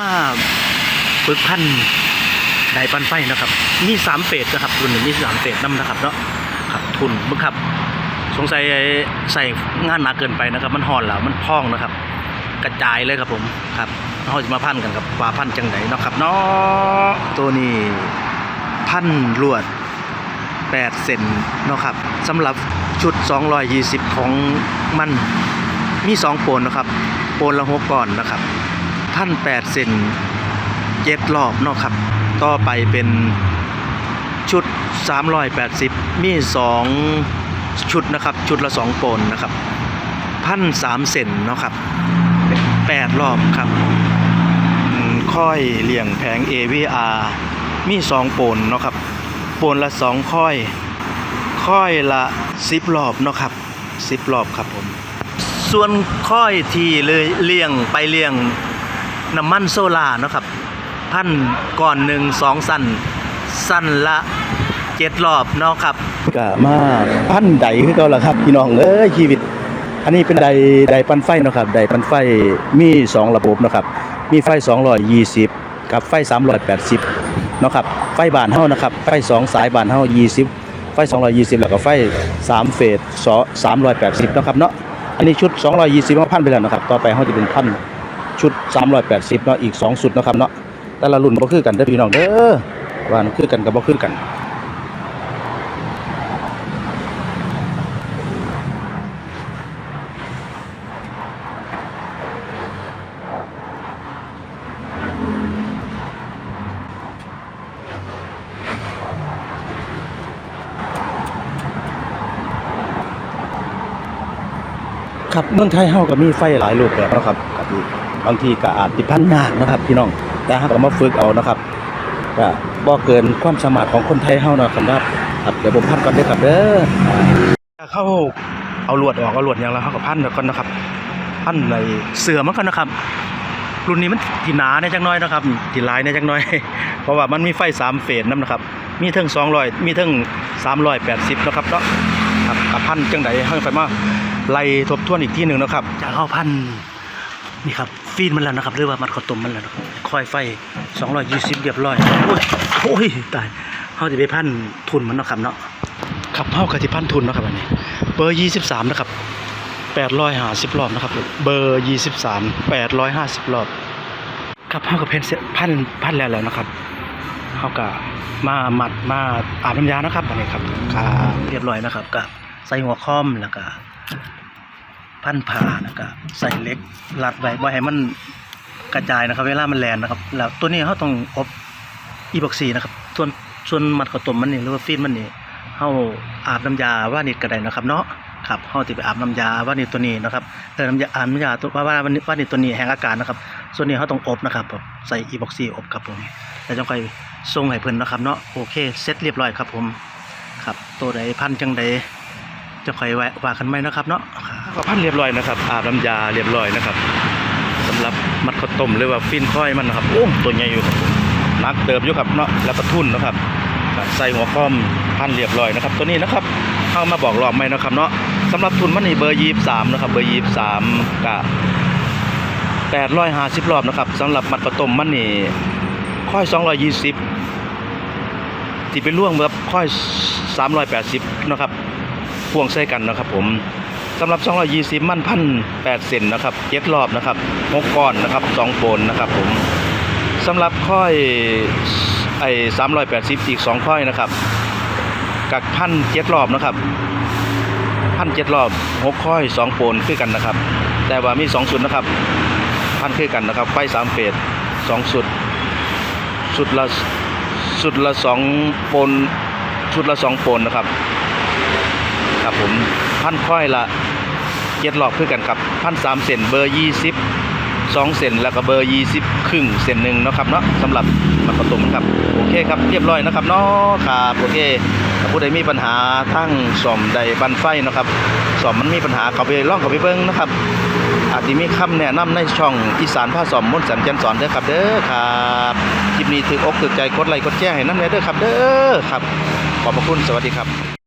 มาฝึกพันธุ์ไดปันไฟนะครับ มีสามเฟสนะครับรุ่นหนึ่งมีสามเฟสนํนะครับเนาะครับทุนมึงครับ สงสัยใส่งานหนักเกินไปนะครับ มันห่อนแล้วมันพองนะครับ กระจายเลยครับผมครับเราจะมาพันกันครับว่าพันจังไหนนะครับเนาะตัวนี้พันลวด8เซนเนาะครับสำหรับชุด 220 ของมันมี 2 โปนนะครับ โปนละหกก่อนนะครับ พันแปดเซนเจ็ดรอบเนาะครับต่อไปเป็นชุด 380 มี 2 ชุดนะครับ ชุดละ 2 โปนนะครับพันสามเซนเนาะครับ8รอบครับค่อยเลี่ยงแผง AVR มี 2 โปนเนาะครับ โปนละ 2 ค่อย ค่อยละ 10 รอบเนาะครับ 10 รอบครับผม ส่วนค่อยที่เลยเลี่ยงไปเลี่ยง น้ำมันโซลาร์เนาะครับ พันก่อนหนึ่งสองสั้นสั้นละเจ็ดรอบเนาะครับก็มาพันใดคือเก่าล่ะครับพี่น้องเอ้ยชีวิต อันนี้เป็นใดใดปันไฟเนาะครับใดปันไฟมี2ระบบเนาะครับมีไฟ220กับไฟ380เนาะครับไฟบานเฮานะครับไฟ2สายบานเฮา20ไฟ 220 แล้วก็ไฟ 3 เฟส380เนาะครับเนาะ อันนี้ชุด 220มาพันไปแล้วนะครับ ต่อไปเฮาจะเป็นพัน ชุด 380เนาะอีก2ชุดนะครับเนาะแต่ละรุ่นบ่คือกันเด้อพี่น้องเด้อว่ามันคือกันกับบ่คือกันครับเมืองไทยเฮาก็มีไฟหลายรูปแบบนะครับก็ที่ บางทีก็อาจสิพันยากนะครับ พี่น้องแต่เฮาก็มาฝึกเอานะครับก็บ่เกินความสามารถของคนไทยเฮานะครับครับเดี๋ยวผมพันก่อนด้อครับเด้อเข้าเอาลวดออกเอาลวดอย่างแล้วเฮาก็พันก่อนนะครับ พันในเสือมันก่อนนะครับ รุ่นนี้มันที่หนาในจังน้อยนะครับที่ลายในจังน้อย เพราะว่ามันมีไฟ3เฟสนํนะครับ มีเทั้ง200มีเทั้ง380นะครับเนาะครับกับพันจังไดเฮาไปมาไล่ทบทวนอีกที่หนึ่งนะครับจากเฮาพัน นี่ครับฟีนมันแล้วนะครับหรือว่ามัดข้าวต้มมันแล้วนะครับคอยไฟ 220 เรียบร้อยโอ้ยโอ้ยตายเฮาสิไปพันทุนมันเนาะครับเนาะครับเฮาก็สิพันทุนเนาะครับอันนี้ เบอร์ 23 นะครับ 850 รอบนะครับ เบอร์ 23 850 รอบครับเฮากับเพนเสร็จพันพันแล้วแล้วนะครับเฮาก็มาหมัดมาอาบน้ำยานะครับอันนี้ครับก็เรียบร้อยนะครับก็ใส่หัวค้อมแล้วก็ พันผ่าแล้วก็ใส่เล็กรัดไว้บ่ให้มันกระจายนะครับเวลามันแลนนะครับ แล้วตัวนี้เฮาต้องอบอีบอกซีนะครับ ส่วนส่วนมัดข้าวต้มมันนี่หรือว่าฟีนมันนี่เฮาอาบน้ำยาว่านิดก็ได้นะครับเนาะครับเฮาสิไปอาบน้ำยาว่านิดตัวนี้นะครับเออน้ำยาอาบน้ำยาตัวว่าว่าว่านิดตัวนี้แห้งอากาศนะครับ ส่วนนี้เขาต้องอบนะครับใส่อีบอกซีอบครับผมแล้วจังค่อยส่งให้เพิ่นนะครับเนาะโอเคเสร็จเรียบร้อยครับผมครับตัวใดพันจังใดจะค่อยแวะว่ากันไหมนะครับเนาะ ก็พันเรียบร้อยนะครับ อาบน้ำยาเรียบร้อยนะครับสำหรับมัดข้าวต้มหรือว่าฟินค่อยมันนะครับโอ้ตัวใหญ่อยู่นักเติบอยู่ครับเนาะแล้วก็ทุ่นนะครับ ใส่หัวค้อมพันเรียบร้อยนะครับ ตัวนี้นะครับเข้ามาบอกรอบไหมนะครับเนาะสำหรับทุนมันนี่เบอร์ยี่สามนะครับ เบอร์ยี่สามกะแปดร้อยห้าสิบรอบนะครับสำหรับมัดข้าวต้มมันนี่ค่อยสองร้อยยี่สิบที่เป็นร่วงแบบค่อยสามร้อยแปดสิบนะครับพ่วงใส่กันนะครับผม สำหรับสองร้อยยี่สิบมันพันแปดเซนนะครับเจ็ดรอบนะครับหกก้อนนะครับสองโปนนะครับผมสำหรับค่อยไอ้สามร้อยแปดสิบอีกสองค่อยนะครับกักพันเจ็ดรอบนะครับพันเจ็ดรอบหกค่อยสองโปนคือกันนะครับ แต่ว่ามีสองสุดนะครับพันคือกันนะครับไฟสามเฟสสองสุดสุดละสุดละสองปนชุดละสองปนนะครับครับผมพันค่อยละ เจ็ดหลอกคือกันครับพันสามเซนเบอร์ยี่สิบสองเซนแล้วก็เบอร์ยี่สิบครึ่งเซนหนึ่งนะครับเนาะสำหรับมันประตุมครับโอเคครับเรียบร้อยนะครับเนาะครับโอเคผู้ใดมีปัญหาทั้งซ่อมใดบันไฟนะครับซ่อมมันมีปัญหาเขาไปล่องเขาไปเบิ้งนะครับอาจจะมีคำแนะนำในช่องอีสานผ้าสอมมนสันจันทร์สอนเด้อครับเด้อครับคลิปนี้ถืออกถือใจกดไลค์กดแชร์ให้น้ำเนยเด้อครับเด้อครับขอบพระคุณสวัสดีครับ